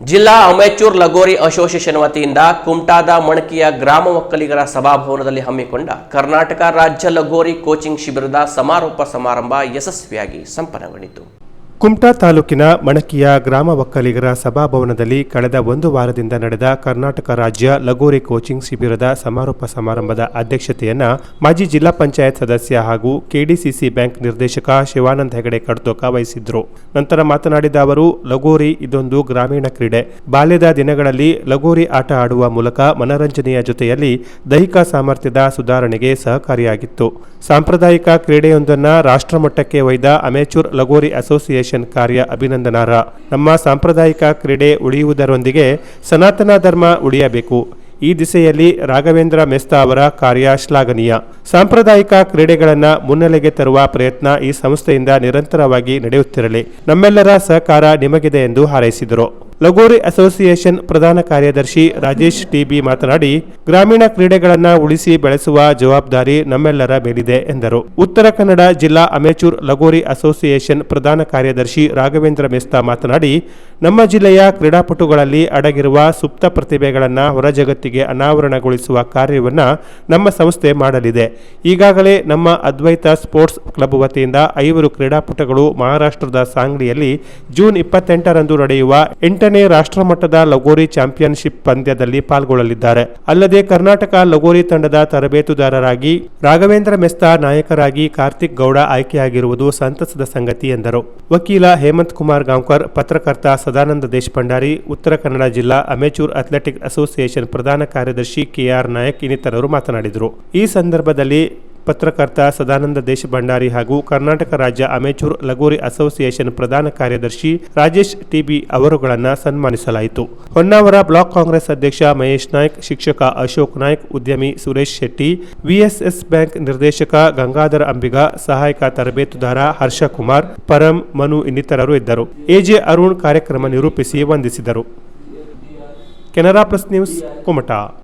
ಜಿಲ್ಲಾ ಅಮೆಚೂರ್ ಲಗೋರಿ ಅಸೋಸಿಯೇಷನ್ ವತಿಯಿಂದ ಕುಮಟಾದ ಮಣಕಿಯ ಗ್ರಾಮ ಒಕ್ಕಲಿಗರ ಸಭಾಭವನದಲ್ಲಿ ಹಮ್ಮಿಕೊಂಡ ಕರ್ನಾಟಕ ರಾಜ್ಯ ಲಗೋರಿ ಕೋಚಿಂಗ್ ಶಿಬಿರದ ಸಮಾರೋಪ ಸಮಾರಂಭ ಯಶಸ್ವಿಯಾಗಿ ಸಂಪನ್ನಗೊಂಡಿತು. ಕುಮಟಾ ತಾಲೂಕಿನ ಮಣಕಿಯ ಗ್ರಾಮ ಒಕ್ಕಲಿಗರ ಸಭಾಭವನದಲ್ಲಿ ಕಳೆದ ಒಂದು ವಾರದಿಂದ ನಡೆದ ಕರ್ನಾಟಕ ರಾಜ್ಯ ಲಗೋರಿ ಕೋಚಿಂಗ್ ಶಿಬಿರದ ಸಮಾರೋಪ ಸಮಾರಂಭದ ಅಧ್ಯಕ್ಷತೆಯನ್ನು ಮಾಜಿ ಜಿಲ್ಲಾ ಪಂಚಾಯತ್ ಸದಸ್ಯ ಹಾಗೂ ಕೆಡಿಸಿಸಿ ಬ್ಯಾಂಕ್ ನಿರ್ದೇಶಕ ಶಿವಾನಂದ ಹೆಗಡೆ ಕಡ್ತೋಕ ವಹಿಸಿದ್ರು. ನಂತರ ಮಾತನಾಡಿದ ಅವರು, ಲಗೋರಿ ಇದೊಂದು ಗ್ರಾಮೀಣ ಕ್ರೀಡೆ. ಬಾಲ್ಯದ ದಿನಗಳಲ್ಲಿ ಲಗೋರಿ ಆಟ ಆಡುವ ಮೂಲಕ ಮನರಂಜನೆಯ ಜೊತೆಯಲ್ಲಿ ದೈಹಿಕ ಸಾಮರ್ಥ್ಯದ ಸುಧಾರಣೆಗೆ ಸಹಕಾರಿಯಾಗಿತ್ತು. ಸಾಂಪ್ರದಾಯಿಕ ಕ್ರೀಡೆಯೊಂದನ್ನು ರಾಷ್ಟ್ರಮಟ್ಟಕ್ಕೆ ಒಯ್ದ ಅಮೆಚೂರ್ ಲಗೋರಿ ಅಸೋಸಿಯೇಷನ್ ಕಾರ್ಯ ಅಭಿನಂದನಾರ್ಹ. ನಮ್ಮ ಸಾಂಪ್ರದಾಯಿಕ ಕ್ರೀಡೆ ಉಳಿಯುವುದರೊಂದಿಗೆ ಸನಾತನ ಧರ್ಮ ಉಳಿಯಬೇಕು. ಈ ದಿಸೆಯಲ್ಲಿ ರಾಘವೇಂದ್ರ ಮೆಸ್ತಾ ಅವರ ಕಾರ್ಯ ಶ್ಲಾಘನೀಯ. ಸಾಂಪ್ರದಾಯಿಕ ಕ್ರೀಡೆಗಳನ್ನು ಮುನ್ನೆಲೆಗೆ ತರುವ ಪ್ರಯತ್ನ ಈ ಸಂಸ್ಥೆಯಿಂದ ನಿರಂತರವಾಗಿ ನಡೆಯುತ್ತಿರಲಿ. ನಮ್ಮೆಲ್ಲರ ಸಹಕಾರ ನಿಮಗಿದೆ ಎಂದು ಹಾರೈಸಿದರು. ಲಗೋರಿ ಅಸೋಸಿಯೇಷನ್ ಪ್ರಧಾನ ಕಾರ್ಯದರ್ಶಿ ರಾಜೇಶ್ ಟಿಬಿ ಮಾತನಾಡಿ, ಗ್ರಾಮೀಣ ಕ್ರೀಡೆಗಳನ್ನು ಉಳಿಸಿ ಬೆಳೆಸುವ ಜವಾಬ್ದಾರಿ ನಮ್ಮೆಲ್ಲರ ಮೇಲಿದೆ ಎಂದರು. ಉತ್ತರ ಕನ್ನಡ ಜಿಲ್ಲಾ ಅಮೆಚೂರ್ ಲಗೋರಿ ಅಸೋಸಿಯೇಷನ್ ಪ್ರಧಾನ ಕಾರ್ಯದರ್ಶಿ ರಾಘವೇಂದ್ರ ಮೆಸ್ತಾ ಮಾತನಾಡಿ ನಮ್ಮ ಜಿಲ್ಲೆಯ ಕ್ರೀಡಾಪಟುಗಳಲ್ಲಿ ಅಡಗಿರುವ ಸುಪ್ತ ಪ್ರತಿಭೆಗಳನ್ನು ಹೊರಜಗತ್ತಿಗೆ ಅನಾವರಣಗೊಳಿಸುವ ಕಾರ್ಯವನ್ನು ನಮ್ಮ ಸಂಸ್ಥೆ ಮಾಡಲಿದೆ. ಈಗಾಗಲೇ ನಮ್ಮ ಅದ್ವೈತ ಸ್ಪೋರ್ಟ್ಸ್ ಕ್ಲಬ್ ವತಿಯಿಂದ ಐವರು ಕ್ರೀಡಾಪಟುಗಳು ಮಹಾರಾಷ್ಟ್ರದ ಸಾಂಗ್ಲಿಯಲ್ಲಿ ಜೂನ್ ಇಪ್ಪತ್ತೆಂಟರಂದು ನಡೆಯುವ ಎಂಟನೇ ರಾಷ್ಟ್ರಮಟ್ಟದ ಲಗೋರಿ ಚಾಂಪಿಯನ್ಶಿಪ್ ಪಂದ್ಯದಲ್ಲಿ ಪಾಲ್ಗೊಳ್ಳಲಿದ್ದಾರೆ. ಅಲ್ಲದೆ ಕರ್ನಾಟಕ ಲಗೋರಿ ತಂಡದ ತರಬೇತುದಾರರಾಗಿ ರಾಘವೇಂದ್ರ ಮೆಸ್ತಾ ನಾಯಕರಾಗಿ ಕಾರ್ತಿಕ್ ಗೌಡ ಆಯ್ಕೆಯಾಗಿರುವುದು ಸಂತಸದ ಸಂಗತಿ ಎಂದರು. ವಕೀಲ ಹೇಮಂತ್ ಕುಮಾರ್ ಗಾಂವ್ಕರ್, ಪತ್ರಕರ್ತ ಸದಾನಂದ ದೇಶಪಾಂಡಾರಿ ಉತ್ತರ ಕನ್ನಡ ಜಿಲ್ಲಾ ಅಮೆಚೂರ್ ಅಥ್ಲೆಟಿಕ್ ಅಸೋಸಿಯೇಷನ್ ಪ್ರಧಾನ ಕಾರ್ಯದರ್ಶಿ ಕೆಆರ್ ನಾಯಕ್ ಇನ್ನಿತರರು ಮಾತನಾಡಿದರು. ಈ ಸಂದರ್ಭದಲ್ಲಿ ಪತ್ರಕರ್ತ ಸದಾನಂದ ದೇಶಭಂಡಾರಿ ಹಾಗೂ ಕರ್ನಾಟಕ ರಾಜ್ಯ ಅಮೆಚೂರ್ ಲಗೋರಿ ಅಸೋಸಿಯೇಷನ್ ಪ್ರಧಾನ ಕಾರ್ಯದರ್ಶಿ ರಾಜೇಶ್ ಟಿಬಿ ಅವರುಗಳನ್ನು ಸನ್ಮಾನಿಸಲಾಯಿತು. ಹೊನ್ನಾವರ ಬ್ಲಾಕ್ ಕಾಂಗ್ರೆಸ್ ಅಧ್ಯಕ್ಷ ಮಹೇಶ್ ನಾಯ್ಕ್, ಶಿಕ್ಷಕ ಅಶೋಕ್ ನಾಯ್ಕ್, ಉದ್ಯಮಿ ಸುರೇಶ್ ಶೆಟ್ಟಿ, ವಿಎಸ್ಎಸ್ ಬ್ಯಾಂಕ್ ನಿರ್ದೇಶಕ ಗಂಗಾಧರ ಅಂಬಿಗ, ಸಹಾಯಕ ತರಬೇತುದಾರ ಹರ್ಷ ಕುಮಾರ್ ಪರಂ, ಮನು ಇನ್ನಿತರರು ಇದ್ದರು. ಎಜೆ ಅರುಣ್ ಕಾರ್ಯಕ್ರಮ ನಿರೂಪಿಸಿ ವಂದಿಸಿದರು. Canara plus news, Kumta.